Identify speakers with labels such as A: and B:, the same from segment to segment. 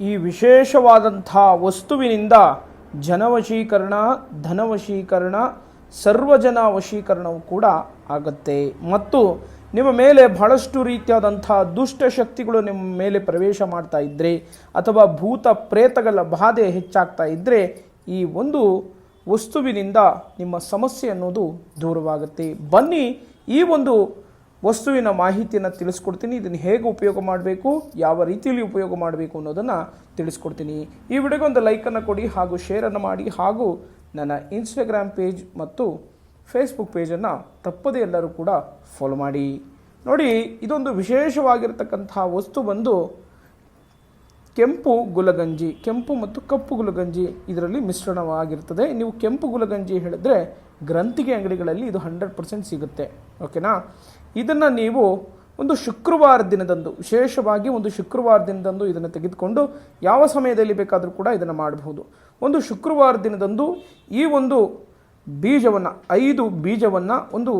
A: ಈ ವಿಶೇಷವಾದಂಥ ವಸ್ತುವಿನಿಂದ ಜನವಶೀಕರಣ, ಧನವಶೀಕರಣ ಸರ್ವಜನ ವಶೀಕರಣವು ಕೂಡ ಆಗತ್ತೆ. ಮತ್ತು ನಿಮ್ಮ ಮೇಲೆ ಬಹಳಷ್ಟು ರೀತಿಯಾದಂಥ ದುಷ್ಟ ಶಕ್ತಿಗಳು ನಿಮ್ಮ ಮೇಲೆ ಪ್ರವೇಶ ಮಾಡ್ತಾ ಇದ್ದರೆ ಅಥವಾ ಭೂತ ಪ್ರೇತಗಳ ಬಾಧೆ ಹೆಚ್ಚಾಗ್ತಾ ಇದ್ದರೆ ಈ ಒಂದು ವಸ್ತುವಿನಿಂದ ನಿಮ್ಮ ಸಮಸ್ಯೆ ಅನ್ನೋದು ದೂರವಾಗುತ್ತೆ. ಬನ್ನಿ ಈ ಒಂದು ವಸ್ತುವಿನ ಮಾಹಿತಿಯನ್ನು ತಿಳಿಸ್ಕೊಡ್ತೀನಿ, ಇದನ್ನು ಹೇಗೆ ಉಪಯೋಗ ಮಾಡಬೇಕು, ಯಾವ ರೀತಿಯಲ್ಲಿ ಉಪಯೋಗ ಮಾಡಬೇಕು ಅನ್ನೋದನ್ನು ತಿಳಿಸ್ಕೊಡ್ತೀನಿ. ಈ ವಿಡಿಯೋಗೆ ಒಂದು ಲೈಕನ್ನು ಕೊಡಿ ಹಾಗೂ ಶೇರನ್ನು ಮಾಡಿ ಹಾಗೂ ನನ್ನ ಇನ್ಸ್ಟಾಗ್ರಾಮ್ ಪೇಜ್ ಮತ್ತು ಫೇಸ್ಬುಕ್ ಪೇಜನ್ನು ತಪ್ಪದೇ ಎಲ್ಲರೂ ಕೂಡ ಫಾಲೋ ಮಾಡಿ. ನೋಡಿ, ಇದೊಂದು ವಿಶೇಷವಾಗಿರ್ತಕ್ಕಂಥ ವಸ್ತು ಬಂದು ಕೆಂಪು ಗುಲಗಂಜಿ, ಕೆಂಪು ಮತ್ತು ಕಪ್ಪು ಗುಲಗಂಜಿ ಇದರಲ್ಲಿ ಮಿಶ್ರಣವಾಗಿರ್ತದೆ. ನೀವು ಕೆಂಪು ಗುಲಗಂಜಿ ಹೇಳಿದ್ರೆ ಗ್ರಂಥಿಗೆ ಅಂಗಡಿಗಳಲ್ಲಿ ಇದು ಹಂಡ್ರೆಡ್ ಪರ್ಸೆಂಟ್ ಸಿಗುತ್ತೆ, ಓಕೆನಾ? ಇದನ್ನು ನೀವು ಒಂದು ಶುಕ್ರವಾರ ದಿನದಂದು, ವಿಶೇಷವಾಗಿ ಒಂದು ಶುಕ್ರವಾರ ದಿನದಂದು ಇದನ್ನು ತೆಗೆದುಕೊಂಡು ಯಾವ ಸಮಯದಲ್ಲಿ ಬೇಕಾದರೂ ಕೂಡ ಇದನ್ನು ಮಾಡಬಹುದು. ಒಂದು ಶುಕ್ರವಾರ ದಿನದಂದು ಈ ಒಂದು ಬೀಜವನ್ನು, ಐದು ಬೀಜವನ್ನು ಒಂದು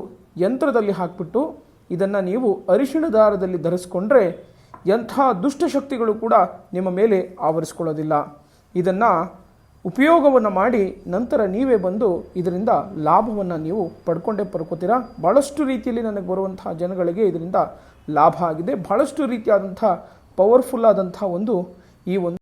A: ಯಂತ್ರದಲ್ಲಿ ಹಾಕಿಬಿಟ್ಟು ಇದನ್ನು ನೀವು ಅರಿಶಿಣ ದಾರದಲ್ಲಿ ಧರಿಸ್ಕೊಂಡ್ರೆ ಎಂಥ ದುಷ್ಟಶಕ್ತಿಗಳು ಕೂಡ ನಿಮ್ಮ ಮೇಲೆ ಆವರಿಸ್ಕೊಳ್ಳೋದಿಲ್ಲ. ಇದನ್ನು ಉಪಯೋಗವನ್ನು ಮಾಡಿ ನಂತರ ನೀವೇ ಬಂದು ಇದರಿಂದ ಲಾಭವನ್ನು ನೀವು ಪಡ್ಕೊಂಡೇ ಪಡ್ಕೋತೀರಾ? ಭಾಳಷ್ಟು ರೀತಿಯಲ್ಲಿ ನನಗೆ ಬರುವಂತಹ ಜನಗಳಿಗೆ ಇದರಿಂದ ಲಾಭ ಆಗಿದೆ. ಭಾಳಷ್ಟು ರೀತಿಯಾದಂಥ ಪವರ್ಫುಲ್ ಆದಂಥ ಒಂದು ಈ ಒಂದು